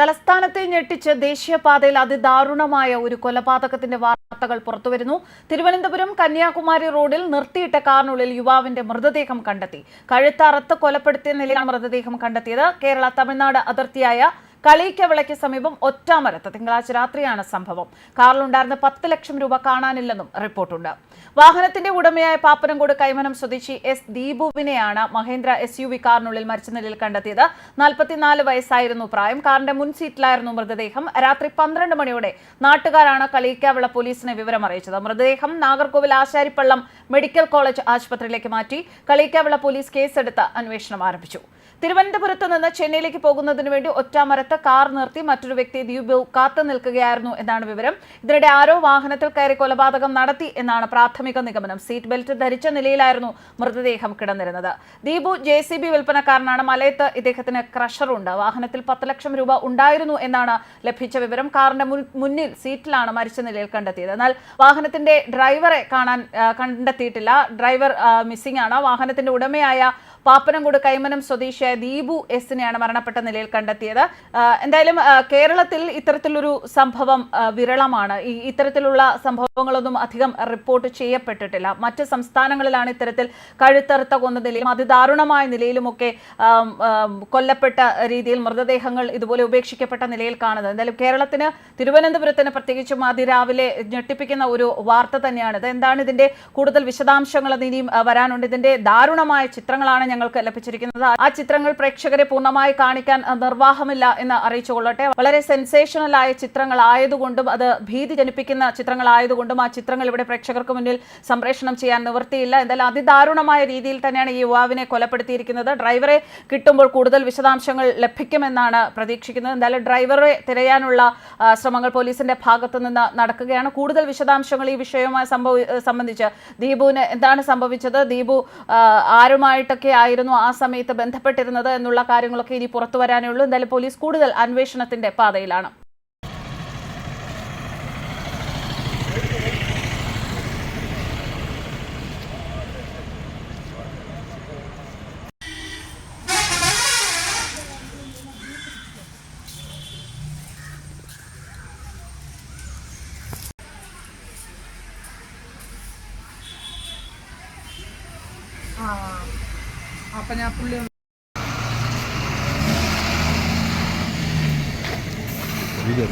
തലസ്ഥാനത്തെ ഞെട്ടിച്ച് ദേശീയപാതയിൽ അതിദാരുണമായ ഒരു കൊലപാതകത്തിന്റെ വാർത്തകൾ പുറത്തുവരുന്നു. തിരുവനന്തപുരം കന്യാകുമാരി റോഡിൽ നിർത്തിയിട്ട കാറിനുള്ളിൽ യുവാവിന്റെ മൃതദേഹം കണ്ടെത്തി. കഴുത്തറത്ത് കൊലപ്പെടുത്തിയ നിലയിലാണ് മൃതദേഹം കണ്ടെത്തിയത്. കേരള തമിഴ്നാട് അതിർത്തിയായ കളീക്കവിളയ്ക്ക് സമീപം ഒറ്റാമരത്ത് തിങ്കളാഴ്ച രാത്രിയാണ് സംഭവം. കാറിലുണ്ടായിരുന്ന പത്ത് ലക്ഷം രൂപ കാണാനില്ലെന്നും റിപ്പോർട്ടുണ്ട്. വാഹനത്തിന്റെ ഉടമയായ പാപ്പനംകോട് കൈമനം സ്വദേശി എസ് ദീപുവിനെയാണ് മഹേന്ദ്ര എസ് യു വി കാറിനുള്ളിൽ മരിച്ച നിലയിൽ കണ്ടെത്തിയത്. നാൽപ്പത്തിനാല് വയസ്സായിരുന്നു പ്രായം. കാറിന്റെ മുൻ സീറ്റിലായിരുന്നു മൃതദേഹം. രാത്രി പന്ത്രണ്ട് മണിയോടെ നാട്ടുകാരാണ് കളിയിക്കാവിള പോലീസിനെ വിവരം അറിയിച്ചത്. മൃതദേഹം നാഗർകോവിൽ ആശാരിപ്പള്ളം മെഡിക്കൽ കോളേജ് ആശുപത്രിയിലേക്ക് മാറ്റി കളിയിക്കാവിള പോലീസ് കേസെടുത്ത് അന്വേഷണം ആരംഭിച്ചു. തിരുവനന്തപുരത്ത് നിന്ന് ചെന്നൈയിലേക്ക് പോകുന്നതിന് വേണ്ടി ഒറ്റാമരത്ത് കാർ നിർത്തി മറ്റൊരു വ്യക്തി ദ്വീപ് കാത്തു നിൽക്കുകയായിരുന്നു എന്നാണ് വിവരം. ഇതിനിടെ ആരോ വാഹനത്തിൽ കയറി കൊലപാതകം നടത്തി എന്നാണ് പ്രാഥമിക നിഗമനം. സീറ്റ് ബെൽറ്റ് ധരിച്ച നിലയിലായിരുന്നു മൃതദേഹം കിടന്നിരുന്നത്. ദീപു ജെ സി ബി വിൽപ്പനക്കാരനാണ്. മലയത്ത് ഇദ്ദേഹത്തിന് ക്രഷറുണ്ട്. വാഹനത്തിൽ പത്ത് ലക്ഷം രൂപ ഉണ്ടായിരുന്നു എന്നാണ് ലഭിച്ച വിവരം. കാറിന്റെ മുന്നിൽ സീറ്റിലാണ് മരിച്ച നിലയിൽ കണ്ടെത്തിയത്. എന്നാൽ വാഹനത്തിന്റെ ഡ്രൈവറെ കാണാൻ കണ്ടെത്തിയിട്ടില്ല. ഡ്രൈവർ മിസ്സിംഗ് ആണ്. വാഹനത്തിന്റെ ഉടമയായ പാപ്പനംകോട് കൈമനം സ്വദേശിയായ ദീപു എസിനെയാണ് മരണപ്പെട്ട നിലയിൽ കണ്ടെത്തിയത്. എന്തായാലും കേരളത്തിൽ ഇത്തരത്തിലൊരു സംഭവം വിരളമാണ്. ഈ ഇത്തരത്തിലുള്ള സംഭവങ്ങളൊന്നും അധികം റിപ്പോർട്ട് ചെയ്യപ്പെട്ടിട്ടില്ല. മറ്റ് സംസ്ഥാനങ്ങളിലാണ് ഇത്തരത്തിൽ കഴുത്തറുത്ത കൊന്ന നിലയിലും അതിദാരുണമായ നിലയിലുമൊക്കെ കൊല്ലപ്പെട്ട രീതിയിൽ മൃതദേഹങ്ങൾ ഇതുപോലെ ഉപേക്ഷിക്കപ്പെട്ട നിലയിൽ കാണുന്നത്. എന്തായാലും കേരളത്തിന് തിരുവനന്തപുരത്തിന് പ്രത്യേകിച്ചും അതിരാവിലെ ഞെട്ടിപ്പിക്കുന്ന ഒരു വാർത്ത തന്നെയാണ്. ഇത് എന്താണ് ഇതിന്റെ കൂടുതൽ വിശദാംശങ്ങൾ ഇനിയും വരാനുണ്ട്. ഇതിന്റെ ദാരുണമായ ചിത്രങ്ങളാണ് ഞങ്ങൾക്ക് ലഭിച്ചിരിക്കുന്നത്. ആ ചിത്രങ്ങൾ പ്രേക്ഷകരെ പൂർണമായി കാണിക്കാൻ നിർവാഹമില്ല എന്ന് അറിയിച്ചുകൊള്ളട്ടെ. വളരെ സെൻസേഷണൽ ആയ ചിത്രങ്ങൾ ആയതുകൊണ്ടും അത് ഭീതി ജനിപ്പിക്കുന്ന ചിത്രങ്ങൾ ആയതുകൊണ്ടും ആ ചിത്രങ്ങൾ ഇവിടെ പ്രേക്ഷകർക്ക് മുന്നിൽ സംപ്രേഷണം ചെയ്യാൻ നിവൃത്തിയില്ല. എന്തായാലും അതിദാരുണമായ രീതിയിൽ തന്നെയാണ് ഈ യുവാവിനെ കൊലപ്പെടുത്തിയിരിക്കുന്നത്. ഡ്രൈവറെ കിട്ടുമ്പോൾ കൂടുതൽ വിശദാംശങ്ങൾ ലഭിക്കുമെന്നാണ് പ്രതീക്ഷിക്കുന്നത്. എന്തായാലും ഡ്രൈവറെ തിരയാനുള്ള ശ്രമങ്ങൾ പോലീസിന്റെ ഭാഗത്തു നിന്ന് നടക്കുകയാണ്. കൂടുതൽ വിശദാംശങ്ങൾ ഈ വിഷയവുമായി സംഭവി സംബന്ധിച്ച് ദീപുവിന് എന്താണ് സംഭവിച്ചത്? ദീപു ആരുമായിട്ടൊക്കെ ആയിരുന്നു ആ സമയത്ത് ബന്ധപ്പെട്ടിരുന്നത് എന്നുള്ള കാര്യങ്ങളൊക്കെ ഇനി പുറത്തു വരാനേ ഉള്ളൂ എന്തായാലും പോലീസ് കൂടുതൽ അന്വേഷണത്തിന്റെ പാതയിലാണ്. ആ. അപ്പൊ ഞാൻ പുള്ളി വീഡിയോ